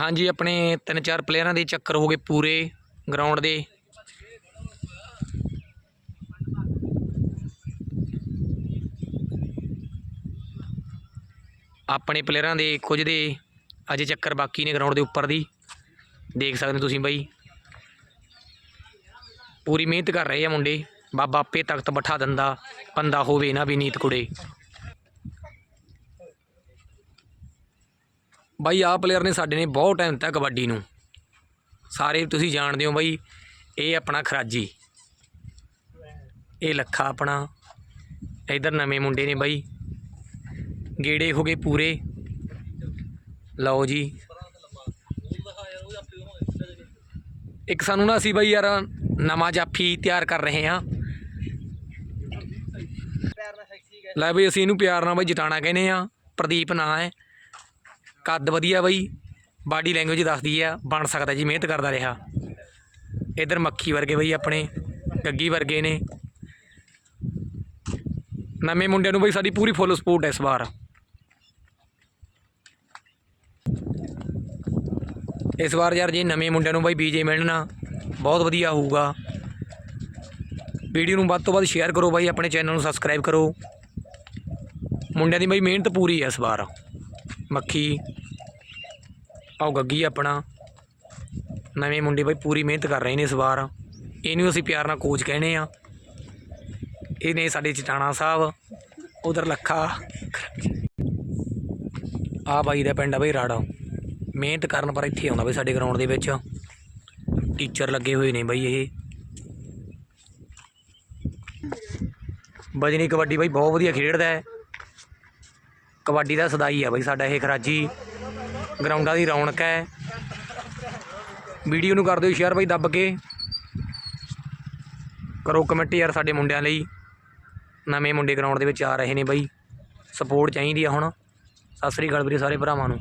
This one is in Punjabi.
ਹਾਂਜੀ, ਆਪਣੇ ਤਿੰਨ ਚਾਰ ਪਲੇਅਰਾਂ ਦੇ ਚੱਕਰ ਹੋ ਗਏ ਪੂਰੇ ਗਰਾਊਂਡ ਦੇ। ਆਪਣੇ ਪਲੇਅਰਾਂ ਦੇ ਕੁਝ ਦੇ ਅਜੇ ਚੱਕਰ ਬਾਕੀ ਨੇ ਗਰਾਊਂਡ ਦੇ ਉੱਪਰ ਦੀ। ਦੇਖ ਸਕਦੇ ਤੁਸੀਂ ਬਾਈ। ਪੂਰੀ ਮਿਹਨਤ ਕਰ ਰਹੇ ਆ ਮੁੰਡੇ। ਬਾਬਾ ਆਪੇ ਤਖਤ ਬਿਠਾ ਦਿੰਦਾ, ਬੰਦਾ ਹੋਵੇ ਨਾ ਵੀ ਨੀਤ ਕੁੜੇ ਬਾਈ, ਆਹ ਪਲੇਅਰ ਨੇ ਸਾਡੇ ਨੇ ਬਹੁਤ ਟਾਈਮ ਦਿੱਤਾ ਕਬੱਡੀ ਨੂੰ। ਸਾਰੇ ਤੁਸੀਂ ਜਾਣਦੇ ਹੋ ਬਾਈ, ਇਹ ਆਪਣਾ ਖਰਾਜੀ। ਇਹ ਲੱਖਾ ਆਪਣਾ। ਇਧਰ ਨਵੇਂ ਮੁੰਡੇ ਨੇ ਬਾਈ। ਗੇੜੇ ਹੋ ਗਏ ਪੂਰੇ। ਲਓ ਜੀ। ਇੱਕ ਸਾਨੂੰ ਨਾ ਅਸੀਂ ਬਾਈ ਯਾਰ ਨਵਾਂ ਜਾਫੀ ਤਿਆਰ ਕਰ ਰਹੇ ਹਾਂ। ਲੈ ਬਈ, ਅਸੀਂ ਇਹਨੂੰ ਪਿਆਰ ਨਾਲ ਬਾਈ ਜਟਾਣਾ ਕਹਿੰਦੇ ਆ ਪ੍ਰਦੀਪ ਨਾਂ ਹੈ। ਕੱਦ ਵਧੀਆ ਬਈ ਬਾਡੀ ਲੈਂਗੁਏਜ ਦੱਸਦੀ ਆ, ਬਣ ਸਕਦਾ ਜੀ, ਮਿਹਨਤ ਕਰਦਾ ਰਿਹਾ। ਇਧਰ ਮੱਖੀ ਵਰਗੇ ਬਈ ਆਪਣੇ, ਗੱਗੀ ਵਰਗੇ ਨੇ। ਨਵੇਂ ਮੁੰਡਿਆਂ ਨੂੰ ਬਈ ਸਾਡੀ ਪੂਰੀ ਫੁੱਲ ਸਪੋਰਟ ਹੈ ਇਸ ਵਾਰ। ਇਸ ਵਾਰ ਯਾਰ ਜੇ ਨਵੇਂ ਮੁੰਡਿਆਂ ਨੂੰ ਬਈ ਬੀਜੇ ਮਿਲਣਾ, ਬਹੁਤ ਵਧੀਆ ਹੋਊਗਾ। ਵੀਡੀਓ ਨੂੰ ਵੱਧ ਤੋਂ ਵੱਧ ਸ਼ੇਅਰ ਕਰੋ ਬਾਈ, ਆਪਣੇ ਚੈਨਲ ਨੂੰ ਸਬਸਕ੍ਰਾਈਬ ਕਰੋ। ਮੁੰਡਿਆਂ ਦੀ ਬਈ ਮਿਹਨਤ ਪੂਰੀ ਹੈ ਇਸ ਵਾਰ। ਮੱਖੀ ਆਓ ਗੱਗੀ ਆਪਣਾ। ਨਵੇਂ ਮੁੰਡੇ ਬਾਈ ਪੂਰੀ ਮਿਹਨਤ ਕਰ ਰਹੇ ਨੇ ਇਸ ਵਾਰ। ਇਹਨੂੰ ਅਸੀਂ ਪਿਆਰ ਨਾਲ ਕੋਚ ਕਹਿੰਦੇ ਆ ਇਹ ਨੇ ਸਾਡੇ ਚਟਾਣਾ ਸਾਹਿਬ, ਉਧਰ ਲੱਖਾ। ਆ ਬਾਈ ਦਾ ਪਿੰਡ ਆ ਬਾਈ ਰਾੜਾ। ਮਿਹਨਤ ਕਰਨ ਪਰ ਇੱਥੇ ਆਉਂਦਾ ਬਈ ਸਾਡੇ ਗਰਾਊਂਡ ਦੇ ਵਿੱਚ। ਟੀਚਰ ਲੱਗੇ ਹੋਏ ਨੇ ਬਈ ਇਹ। ਬਜਨੀ ਕਬੱਡੀ ਬਾਈ ਬਹੁਤ ਵਧੀਆ ਖੇਡਦਾ ਹੈ। ਕਬੱਡੀ ਦਾ ਸਦਾਈ ਆ ਬਈ ਸਾਡਾ ਇਹ ਖਰਾਜੀ। ਗਰਾਊਂਡਾਂ ਦੀ ਰੌਣਕ ਹੈ। ਵੀਡੀਓ ਨੂੰ ਕਰ ਦਿਓ ਸ਼ੇਅਰ ਬਾਈ ਦੱਬ ਕੇ। ਕਰੋ ਕਮੈਂਟ ਯਾਰ ਸਾਡੇ ਮੁੰਡਿਆਂ ਲਈ। ਨਵੇਂ ਮੁੰਡੇ ਗਰਾਊਂਡ ਦੇ ਵਿੱਚ ਆ ਰਹੇ ਨੇ ਬਈ। ਸਪੋਰਟ ਚਾਹੀਦੀ ਆ ਹੁਣ। ਸਤਿ ਸ੍ਰੀ ਅਕਾਲ ਵੀਰੇ ਸਾਰੇ ਭਰਾਵਾਂ ਨੂੰ।